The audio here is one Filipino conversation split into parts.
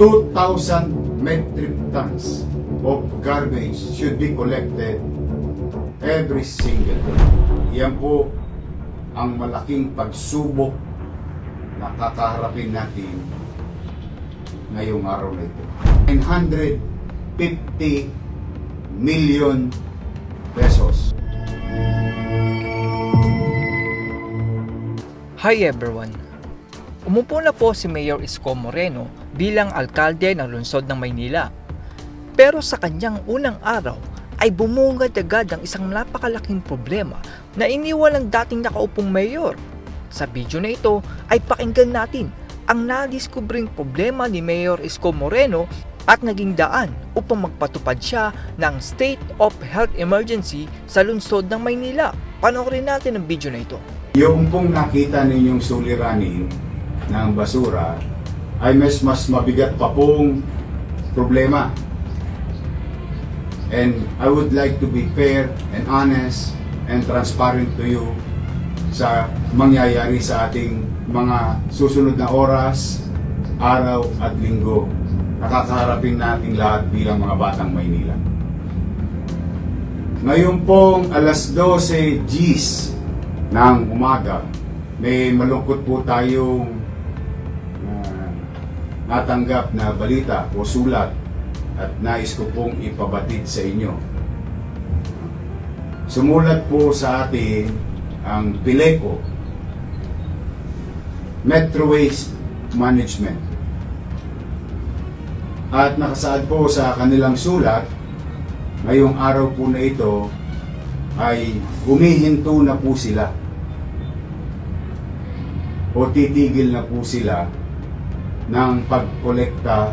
2,000 metric tons of garbage should be collected every single day. Yan po ang malaking pagsubok na kakaharapin natin ngayong araw na ito. 950 million pesos. Hi everyone! Umupo na po si Mayor Isko Moreno bilang alkalde ng lungsod ng Maynila. Pero sa kanyang unang araw ay bumungad agad ang isang napakalaking problema na iniwan ng dating nakaupong mayor. Sa video na ito ay pakinggan natin ang nadiskubring problema ni Mayor Isko Moreno at naging daan upang magpatupad siya ng State of Health Emergency sa lungsod ng Maynila. Panoorin natin ang video na ito. Yung pong nakita ninyong suliranin ng basura ay mas mas mabigat pa pong problema. And I would like to be fair and honest and transparent to you sa mangyayari sa ating mga susunod na oras, araw at linggo. Nakakaharapin nating lahat bilang mga batang Maynila. Ngayon pong alas 12 Gs ng umaga, may malungkot po tayong natanggap na balita o sulat at nais ko pong ipabatid sa inyo. Sumulat po sa atin ang Pileco Metro Waste Management. At nakasaad po sa kanilang sulat, ngayong araw po na ito ay humihinto na po sila o titigil na po sila ng pagkolekta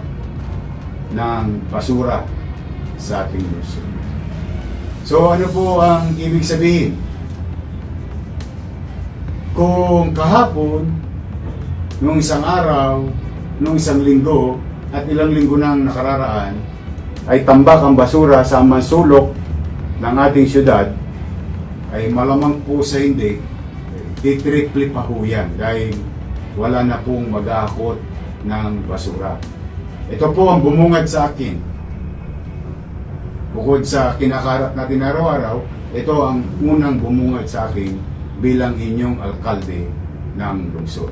ng basura sa ating lungsod. So ano po ang ibig sabihin? Kung kahapon, nung isang araw, nung isang linggo, at ilang linggo nang nakararaan, ay tambak ang basura sa mansulok ng ating syudad, ay malamang po sa hindi, titriple pa ho yan dahil wala na pong mag-aakot ng basura. Ito po ang bumungad sa akin. Bukod sa kinakarap natin araw-araw, ito ang unang bumungad sa akin bilang inyong alkalde ng lungsod.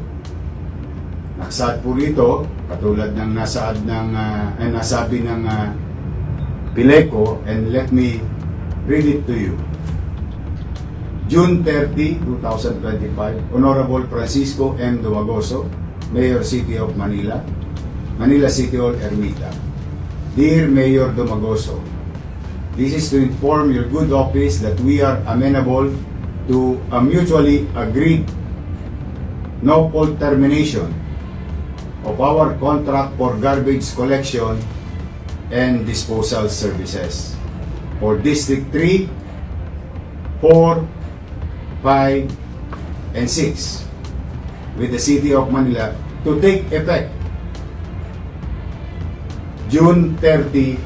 Naksaad po rito, katulad ng nasaad ng, ah, eh, nasabi ng ah, Pileco, and let me read it to you. June 30, 2025, Honorable Francisco M. Dumagoso, Mayor City of Manila, Manila City Hall, Ermita. Dear Mayor Dumagoso, this is to inform your good office that we are amenable to a mutually agreed no fault termination of our contract for garbage collection and disposal services for District 3, 4, 5, and 6 with the City of Manila to take effect June 30,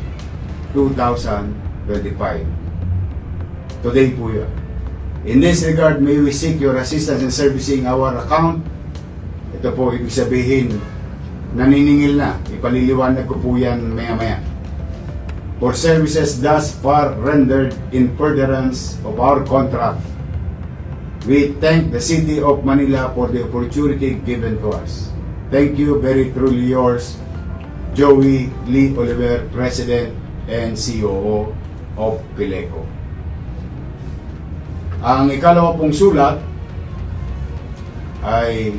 2025. Today po yun. In this regard, may we seek your assistance in servicing our account. Ito po, ibig sabihin, naniningil na. Ipaliliwanag ko po yan maya-maya. For services thus far rendered in furtherance of our contract, we thank the City of Manila for the opportunity given to us. Thank you very truly yours, Joey Lee Oliver, President and COO of Pileco. Ang ikalawa pong sulat ay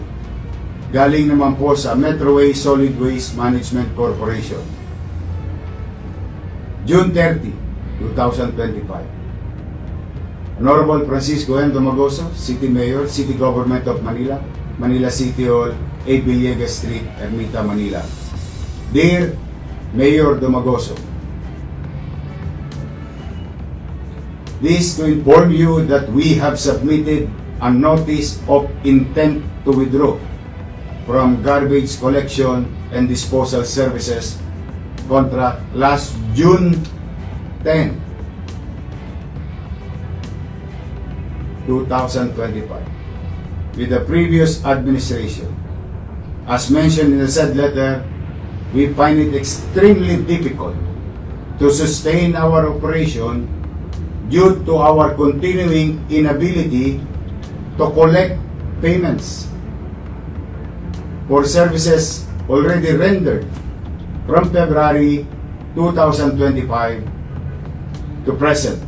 galing naman po sa Metroway Solid Waste Management Corporation. June 30, 2025. Honorable Francisco M. Domagoso, City Mayor, City Government of Manila, Manila City Hall, A. Villegas Street, Ermita, Manila. Dear Mayor Domagoso, This to inform you that we have submitted a notice of intent to withdraw from garbage collection and disposal services contract last June 10, 2025 with the previous administration. As mentioned in the said letter, we find it extremely difficult to sustain our operation due to our continuing inability to collect payments for services already rendered from February 2025 to present.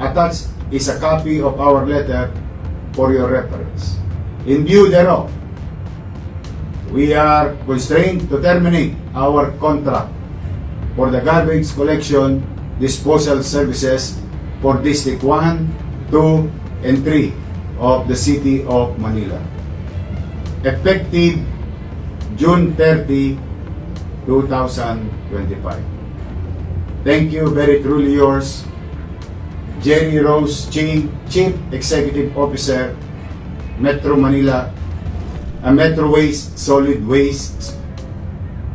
Attached is a copy of our letter for your reference. In view thereof, we are constrained to terminate our contract for the garbage collection disposal services for District 1, 2, and 3 of the City of Manila. Effective June 30, 2025. Thank you, very truly yours, Jerry Rose Ching, Chief Executive Officer, Metro Manila, a Metro Waste Solid Waste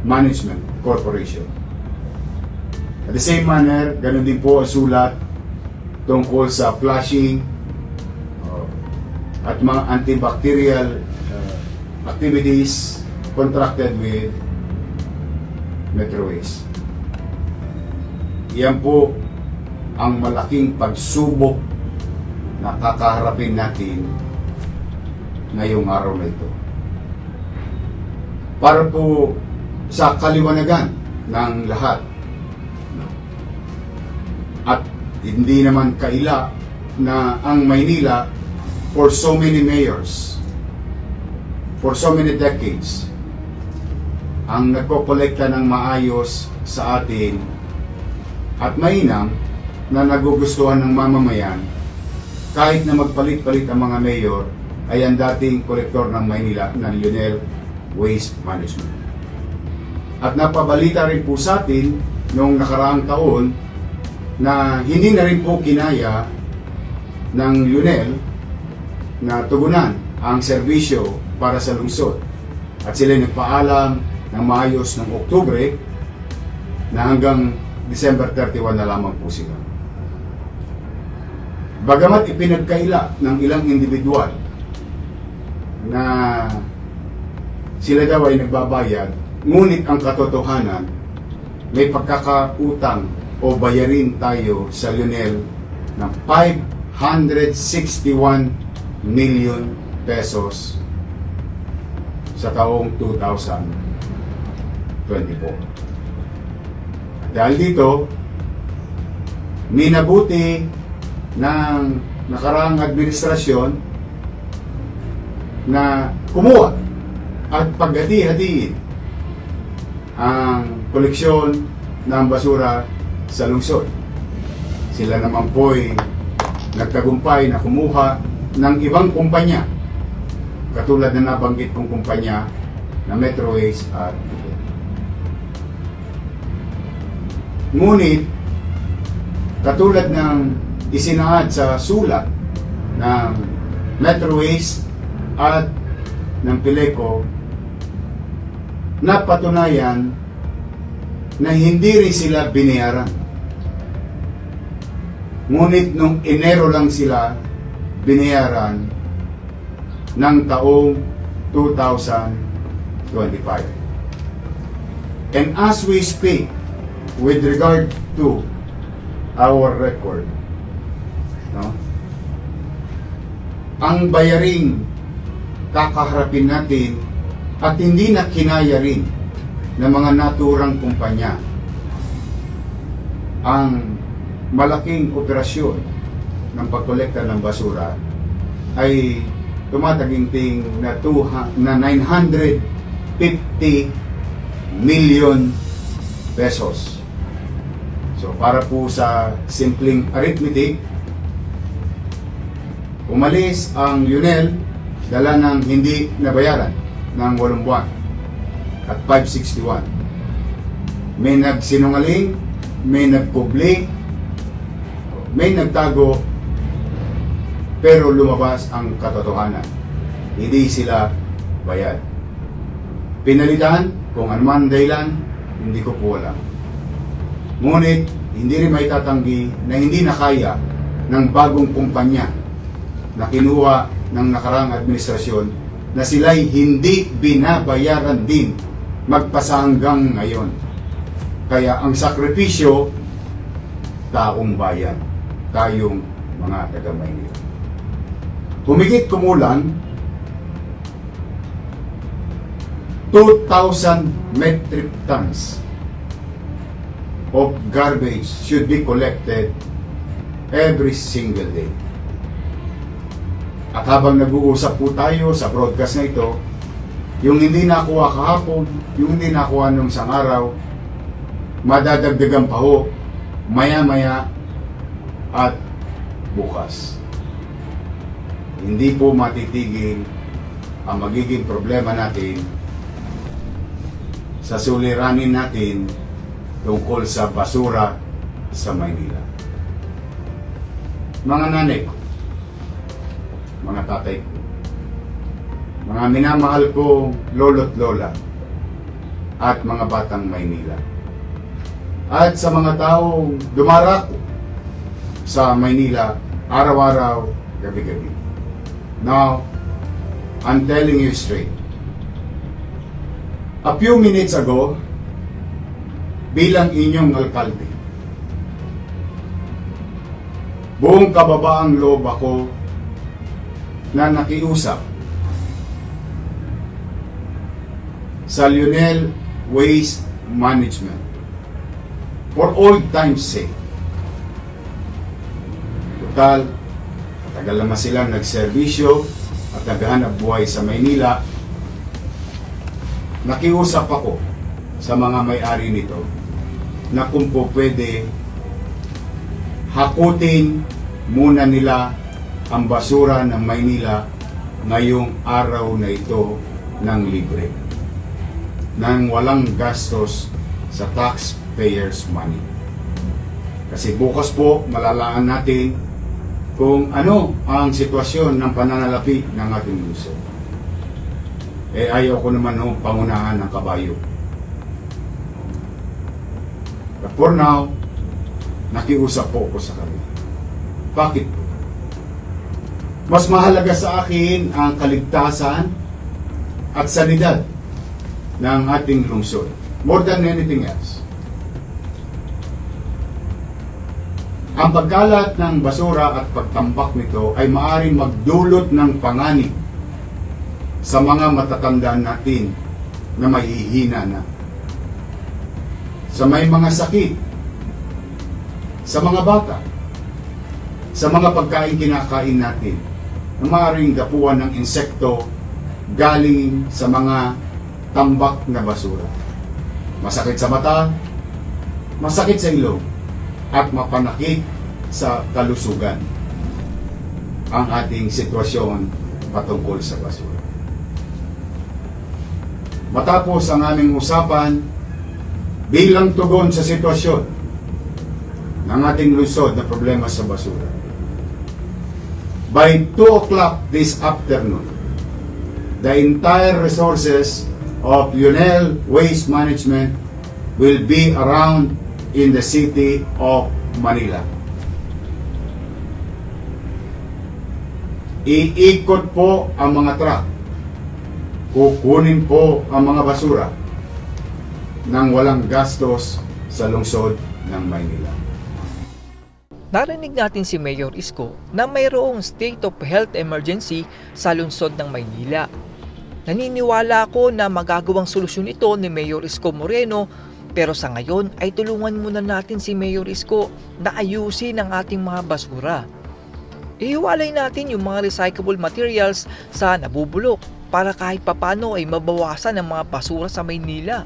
Management Corporation. At the same manner, ganun din po ang sulat tungkol sa flushing uh, at mga antibacterial uh, activities contracted with Metro Waste. Yan po ang malaking pagsubok na kakaharapin natin ngayong araw na ito. Para po sa kaliwanagan ng lahat. At hindi naman kaila na ang Maynila for so many mayors, for so many decades, ang nagpokolekta ng maayos sa atin at mainam na nagugustuhan ng mamamayan kahit na magpalit-palit ang mga mayor ay ang dating kolektor ng Maynila na Lionel Waste Management. At napabalita rin po sa atin noong nakaraang taon na hindi na rin po kinaya ng Lionel na tugunan ang serbisyo para sa lungsod. At sila nagpaalam ng maayos ng Oktubre na hanggang December 31 na lamang po sila. Bagamat ipinagkaila ng ilang individual na sila daw ay nagbabayad, ngunit ang katotohanan, may pagkakautang o bayarin tayo sa Lionel ng 561 million pesos sa taong 2024. Dahil dito, minabuti ng nakaraang administrasyon na kumuha at paghati-hatiin ang koleksyon ng basura sa lungsod. Sila naman po'y nagtagumpay na kumuha ng ibang kumpanya katulad na nabanggit kong kumpanya na Metro Waste at Ngunit, katulad ng isinaad sa sulat ng Metro Waste at ng Pileco, napatunayan na hindi rin sila binayaran. Ngunit nung Enero lang sila binayaran ng taong 2025. And as we speak, with regard to our record, no? ang bayaring kakaharapin natin at hindi na kinaya rin ng mga naturang kumpanya ang malaking operasyon ng pagkolekta ng basura ay tumataginting na, 200 na 950 million pesos. So para po sa simpleng arithmetic, umalis ang Lionel dala ng hindi nabayaran ng 8 buwan at 561. May nagsinungaling, may nagpubli, may nagtago, pero lumabas ang katotohanan. Hindi sila bayad. Pinalitan, kung anuman dahilan, hindi ko po alam. Ngunit, hindi rin may tatanggi na hindi nakaya ng bagong kumpanya na kinuha ng nakarang administrasyon na sila'y hindi binabayaran din magpasa hanggang ngayon. Kaya ang sakripisyo, taong bayan, tayong mga taga Maynila. Humigit kumulang 2,000 metric tons of garbage should be collected every single day. At habang nag-uusap po tayo sa broadcast na ito, yung hindi nakuha kahapon, yung hindi nakuha nung isang araw, madadagdagan pa ho, maya-maya at bukas. Hindi po matitigil ang magiging problema natin sa suliranin natin tungkol sa basura sa Maynila. Mga nanay ko, mga tatay ko, mga minamahal ko lolo't lola, at mga batang Maynila. At sa mga taong dumarako sa Maynila araw-araw, gabi-gabi. Now, I'm telling you straight. A few minutes ago, bilang inyong alkalde, buong kababaang loob ako na nakiusap sa Lionel Waste Management for old time's sake. Total, tagal naman silang nagserbisyo at naghahanap buhay sa Maynila. Nakiusap ako sa mga may-ari nito na kung po pwede hakutin muna nila ang basura ng Maynila ngayong araw na ito ng libre nang walang gastos sa taxpayers money. Kasi bukas po malalaan natin kung ano ang sitwasyon ng pananalapi ng ating luso. Eh ayaw ko naman ho pangunahan ng kabayo. But for now, nakiusap po ako sa kanila. Bakit po? Mas mahalaga sa akin ang kaligtasan at sanidad ng ating lungsod. More than anything else. Ang pagkalat ng basura at pagtambak nito ay maaaring magdulot ng panganib sa mga matatanda natin na mahihina na. Sa may mga sakit, sa mga bata, sa mga pagkain kinakain natin, na maaaring gapuan ng insekto galing sa mga tambak na basura. Masakit sa mata, masakit sa ilong, at mapanakit sa kalusugan ang ating sitwasyon patungkol sa basura. Matapos ang aming usapan bilang tugon sa sitwasyon ng ating lungsod na problema sa basura. By 2 o'clock this afternoon, the entire resources of Lionel Waste Management will be around in the city of Manila. Iikot po ang mga truck. Kukunin po ang mga basura nang walang gastos sa lungsod ng Maynila. Narinig natin si Mayor Isko na mayroong state of health emergency sa lungsod ng Maynila. Naniniwala ako na magagawang solusyon ito ni Mayor Isko Moreno pero sa ngayon ay tulungan muna natin si Mayor Isko na ayusin ang ating mga basura. Ihiwalay natin yung mga recyclable materials sa nabubulok para kahit papano ay mabawasan ang mga basura sa Maynila.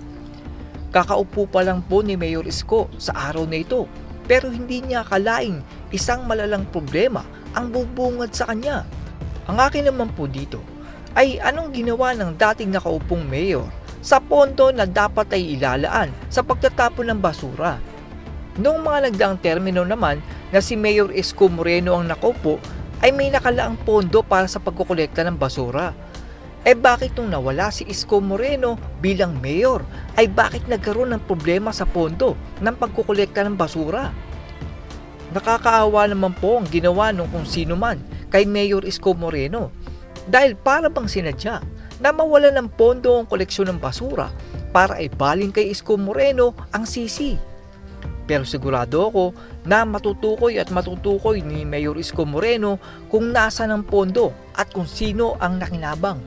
Kakaupo pa lang po ni Mayor Isko sa araw na ito pero hindi niya akalaing isang malalang problema ang bubungad sa kanya. Ang akin naman po dito ay anong ginawa ng dating nakaupong mayor sa pondo na dapat ay ilalaan sa pagtatapon ng basura. Noong mga nagdaang termino naman na si Mayor Isko Moreno ang nakaupo ay may nakalaang pondo para sa pagkukolekta ng basura. Eh bakit nung nawala si Isko Moreno bilang mayor ay bakit nagkaroon ng problema sa pondo ng pagkukolekta ng basura? Nakakaawa naman po ang ginawa nung kung sino man kay Mayor Isko Moreno dahil para bang sinadya na mawala ng pondo ang koleksyon ng basura para ibaling kay Isko Moreno ang sisi. Pero sigurado ako na matutukoy at matutukoy ni Mayor Isko Moreno kung nasa ng pondo at kung sino ang nakinabang.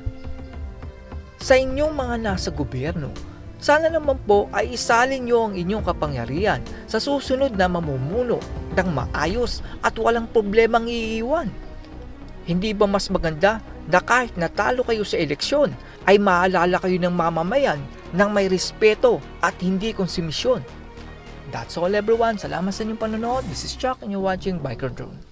Sa inyong mga nasa gobyerno, sana naman po ay isalin nyo ang inyong kapangyarihan sa susunod na mamumuno ng maayos at walang problemang iiwan. Hindi ba mas maganda na kahit natalo kayo sa eleksyon ay maalala kayo ng mamamayan ng may respeto at hindi konsumisyon? That's all everyone. Salamat sa inyong panonood. This is Chuck and you're watching Biker Drone.